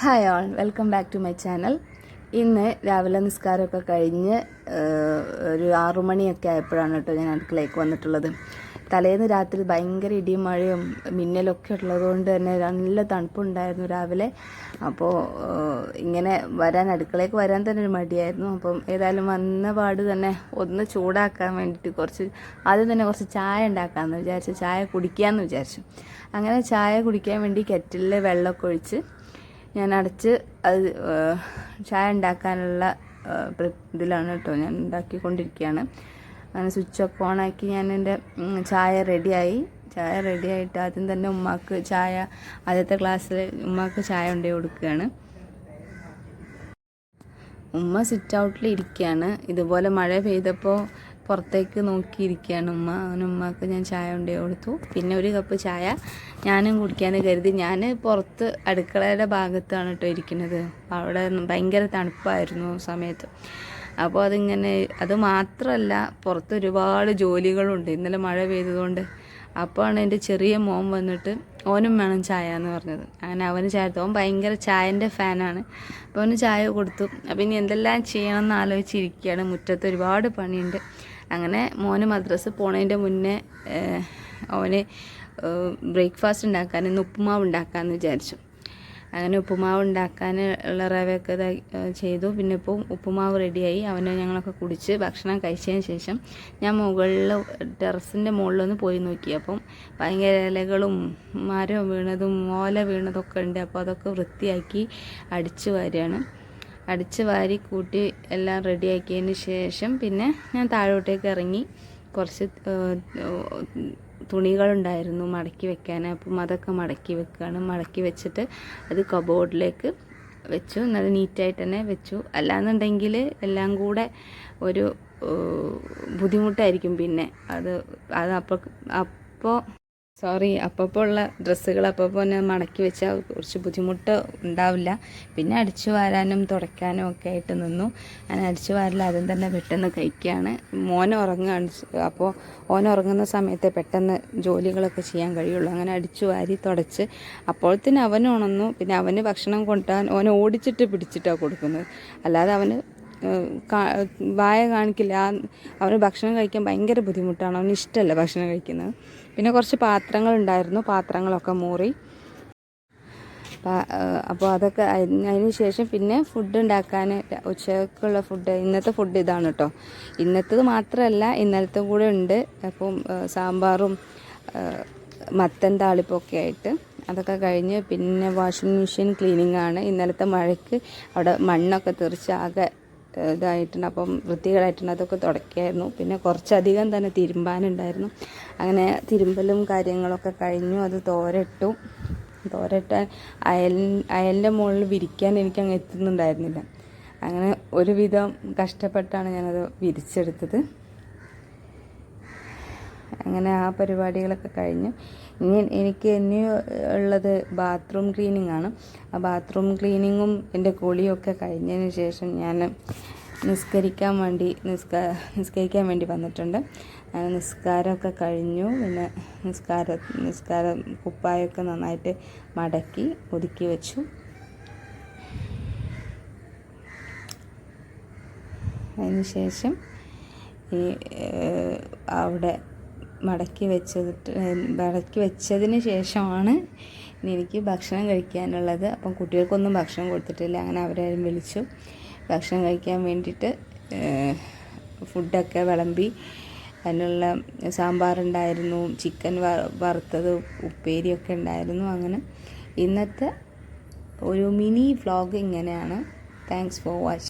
Hi all welcome back to my channel. ഇന്ന് രാവിലെ നിസ്കാരമൊക്കെ കഴിഞ്ഞ് ഒരു ആറുമണിയൊക്കെ ആയപ്പോഴാണ് കേട്ടോ ഞാൻ അടുക്കളയ്ക്ക് വന്നിട്ടുള്ളത്. തലേന്ന് രാത്രി ഭയങ്കര ഇടിയും മഴയും മിന്നലൊക്കെ ഉള്ളതുകൊണ്ട് തന്നെ നല്ല തണുപ്പുണ്ടായിരുന്നു രാവിലെ. അപ്പോൾ ഇങ്ങനെ വരാൻ അടുക്കളയ്ക്ക് വരാൻ തന്നെ ഒരു മടിയായിരുന്നു. അപ്പം ഏതായാലും വന്ന പാട് തന്നെ ഒന്ന് ചൂടാക്കാൻ വേണ്ടിയിട്ട് കുറച്ച് ആദ്യം തന്നെ കുറച്ച് ചായ ഉണ്ടാക്കാമെന്ന് വിചാരിച്ചു ചായ കുടിക്കാമെന്ന് വിചാരിച്ചു. അങ്ങനെ ചായ കുടിക്കാൻ വേണ്ടി കെറ്റിലിൽ വെള്ളമൊക്കെ ഒഴിച്ച് ഞാൻ അടച്ച് അത് ചായ ഉണ്ടാക്കാനുള്ള ഇതിലാണ് കേട്ടോ ഞാൻ ഉണ്ടാക്കിക്കൊണ്ടിരിക്കുകയാണ് അങ്ങനെ സ്വിച്ച് ഓഫ് ഓണാക്കി ഞാൻ എന്റെ ചായ റെഡിയായി. ചായ റെഡിയായിട്ട് ആദ്യം തന്നെ ഉമ്മാക്ക് ചായ ആദ്യത്തെ ക്ലാസ്സിൽ ഉമ്മാക്ക് ചായ കൊണ്ടേ കൊടുക്കുകയാണ് ഉമ്മ സിറ്റ് ഔട്ടിൽ ഇരിക്കുകയാണ് ഇതുപോലെ മഴ പെയ്തപ്പോൾ പുറത്തേക്ക് നോക്കിയിരിക്കുകയാണ്. ഉമ്മ അങ്ങനെ ഉമ്മക്ക് ഞാൻ ചായ കൊണ്ടേ കൊടുത്തു. പിന്നെ ഒരു കപ്പ് ചായ ഞാനും കുടിക്കാൻ കരുതി ഞാൻ പുറത്ത് അടുക്കളയുടെ ഭാഗത്താണ് കേട്ടോ ഇരിക്കുന്നത്. അവിടെ ഭയങ്കര തണുപ്പായിരുന്നു സമയത്ത്. അപ്പോൾ അതിങ്ങനെ അത് മാത്രമല്ല പുറത്ത് ഒരുപാട് ജോലികളുണ്ട്. ഇന്നലെ മഴ പെയ്തതുകൊണ്ട്. അപ്പോഴാണ് എന്റെ ചെറിയ മോൻ വന്നിട്ട് ഓനും വേണം ചായ എന്ന് പറഞ്ഞത്. അങ്ങനെ അവന് ചായ അവൻ ഭയങ്കര ചായന്റെ ഫാനാണ്. അപ്പോൾ അവന് ചായ കൊടുത്തു. അപ്പം ഇനി എന്തെല്ലാം ചെയ്യണമെന്ന് ആലോചിച്ചിരിക്കുകയാണ് മുറ്റത്ത് ഒരുപാട് പണിയുണ്ട്. അങ്ങനെ മോന് മദ്രസ് പോണതിന്റെ മുന്നേ അവന് ബ്രേക്ക്ഫാസ്റ്റ് ഉണ്ടാക്കാൻ ഇന്ന് ഉപ്പുമാവ് ഉണ്ടാക്കാമെന്ന് വിചാരിച്ചു. അങ്ങനെ ഉപ്പുമാവ് ഉണ്ടാക്കാൻ ഉള്ള റവയൊക്കെ ചെയ്തു. പിന്നെ ഇപ്പോൾ ഉപ്പുമാവ് റെഡിയായി. അവനെ ഞങ്ങളൊക്കെ കുടിച്ച് ഭക്ഷണം കഴിച്ചതിന് ശേഷം ഞാൻ മുകളിൽ ടെറസിന്റെ മുകളിലൊന്ന് പോയി നോക്കി. അപ്പം ഭയങ്കര ഇലകളും മരം വീണതും ഓല വീണതൊക്കെ ഉണ്ട്. അപ്പോൾ അതൊക്കെ വൃത്തിയാക്കി അടിച്ചു വാരുകയാണ്. അടിച്ച് വാരി കൂട്ടി എല്ലാം റെഡിയാക്കിയതിന് ശേഷം പിന്നെ ഞാൻ താഴോട്ടേക്ക് ഇറങ്ങി കുറച്ച് തുണികളുണ്ടായിരുന്നു മടക്കി വെക്കാൻ. അപ്പം അതൊക്കെ മടക്കി വെക്കുകയാണ് മടക്കി വെച്ചിട്ട് അത് കബോർഡിലേക്ക് വെച്ചു. നല്ല നീറ്റായിട്ട് തന്നെ വെച്ചു. അല്ലാന്നുണ്ടെങ്കിൽ എല്ലാം കൂടെ ഒരു ബുദ്ധിമുട്ടായിരിക്കും പിന്നെ. അത് അത് അപ്പോൾ അപ്പോൾ സോറി അപ്പോൾ ഉള്ള ഡ്രസ്സുകൾ അപ്പോൾ തന്നെ മടക്കി വെച്ചാൽ കുറച്ച് ബുദ്ധിമുട്ട് ഉണ്ടാവില്ല. പിന്നെ അടിച്ചു വാരാനും തുടയ്ക്കാനും ഒക്കെ ആയിട്ട് നിന്നു. അങ്ങനെ അടിച്ചു വാരില്ല ആദ്യം തന്നെ പെട്ടെന്ന് കഴിക്കുകയാണ് മോൻ ഉറങ്ങുകയാണ് അപ്പോൾ ഓൻ ഉറങ്ങുന്ന സമയത്ത് പെട്ടെന്ന് ജോലികളൊക്കെ ചെയ്യാൻ കഴിയുള്ളൂ. അങ്ങനെ അടിച്ചു വാരി തുടച്ച് അപ്പോഴത്തേന് അവൻ ഉണന്നു. പിന്നെ അവന് ഭക്ഷണം കൊണ്ടുപോകാൻ ഓനെ ഓടിച്ചിട്ട് പിടിച്ചിട്ടാണ് കൊടുക്കുന്നത്. അല്ലാതെ അവന് വായ കാണിക്കില്ല. അവന് ഭക്ഷണം കഴിക്കാൻ ഭയങ്കര ബുദ്ധിമുട്ടാണ്. അവന് ഇഷ്ടമല്ല ഭക്ഷണം കഴിക്കുന്നത്. പിന്നെ കുറച്ച് പാത്രങ്ങളുണ്ടായിരുന്നു. പാത്രങ്ങളൊക്കെ മൂറി. അപ്പോൾ അതൊക്കെ അതിന് ശേഷം പിന്നെ ഫുഡ് ഉണ്ടാക്കാൻ ഉച്ചക്കുള്ള ഫുഡ് ഇന്നത്തെ ഫുഡ് ഇതാണ് കേട്ടോ ഇന്നത്തത് മാത്രമല്ല ഇന്നലത്തെ കൂടെ ഉണ്ട്. അപ്പം സാമ്പാറും മത്തൻ താളിപ്പൊക്കെ ആയിട്ട് അതൊക്കെ കഴിഞ്ഞ് പിന്നെ വാഷിംഗ് മെഷീൻ ക്ലീനിങ് ആണ്. ഇന്നലത്തെ മഴയ്ക്ക് അവിടെ മണ്ണൊക്കെ തെറിച്ച് ആകെ ഇതായിട്ടുണ്ട്. അപ്പം വൃത്തികളായിട്ടുണ്ട് അതൊക്കെ തുടയ്ക്കായിരുന്നു പിന്നെ കുറച്ചധികം തന്നെ തിരുമ്പാനുണ്ടായിരുന്നു. അങ്ങനെ തിരുമ്പലും കാര്യങ്ങളൊക്കെ കഴിഞ്ഞു. അത് തോരട്ടു. തോരട്ട അയൽ അയലിന്റെ മുകളിൽ വിരിക്കാൻ എനിക്ക് അങ്ങ് എത്തുന്നുണ്ടായിരുന്നില്ല. അങ്ങനെ ഒരുവിധം കഷ്ടപ്പെട്ടാണ് ഞാനത് വിരിച്ചെടുത്തത്. അങ്ങനെ ആ പരിപാടികളൊക്കെ കഴിഞ്ഞു. ഇനി എനിക്ക് ഇനി ഉള്ളത് ബാത്റൂം ക്ലീനിങ് ആണ്. ആ ബാത്റൂം ക്ലീനിങ്ങും എന്റെ കുളിയും ഒക്കെ കഴിഞ്ഞതിന് ശേഷം ഞാൻ നിസ്കരിക്കാൻ വേണ്ടി നിസ്കാ നിസ്കരിക്കാൻ വേണ്ടി വന്നിട്ടുണ്ട്. നിസ്കാരമൊക്കെ കഴിഞ്ഞു. പിന്നെ നിസ്കാര നിസ്കാരം കുപ്പായൊക്കെ നന്നായിട്ട് മടക്കി ഒതുക്കി വെച്ചു. അതിന് ശേഷം ഈ അവിടെ മടക്കി വെച്ചിട്ട് മടക്കി വെച്ചതിന് ശേഷമാണ് എനിക്ക് ഭക്ഷണം കഴിക്കാനുള്ളത്. അപ്പം കുട്ടികൾക്കൊന്നും ഭക്ഷണം കൊടുത്തിട്ടില്ല. അങ്ങനെ അവരാരും വിളിച്ചു. ഭക്ഷണം കഴിക്കാൻ വേണ്ടിയിട്ട് ഫുഡൊക്കെ വിളമ്പി. അതിനുള്ള സാമ്പാറുണ്ടായിരുന്നു ചിക്കൻ വറുത്തത് ഉപ്പേരിയൊക്കെ ഉണ്ടായിരുന്നു. അങ്ങനെ ഇന്നത്തെ ഒരു മിനി വ്ളോഗ് ഇങ്ങനെയാണ്. Thanks for watching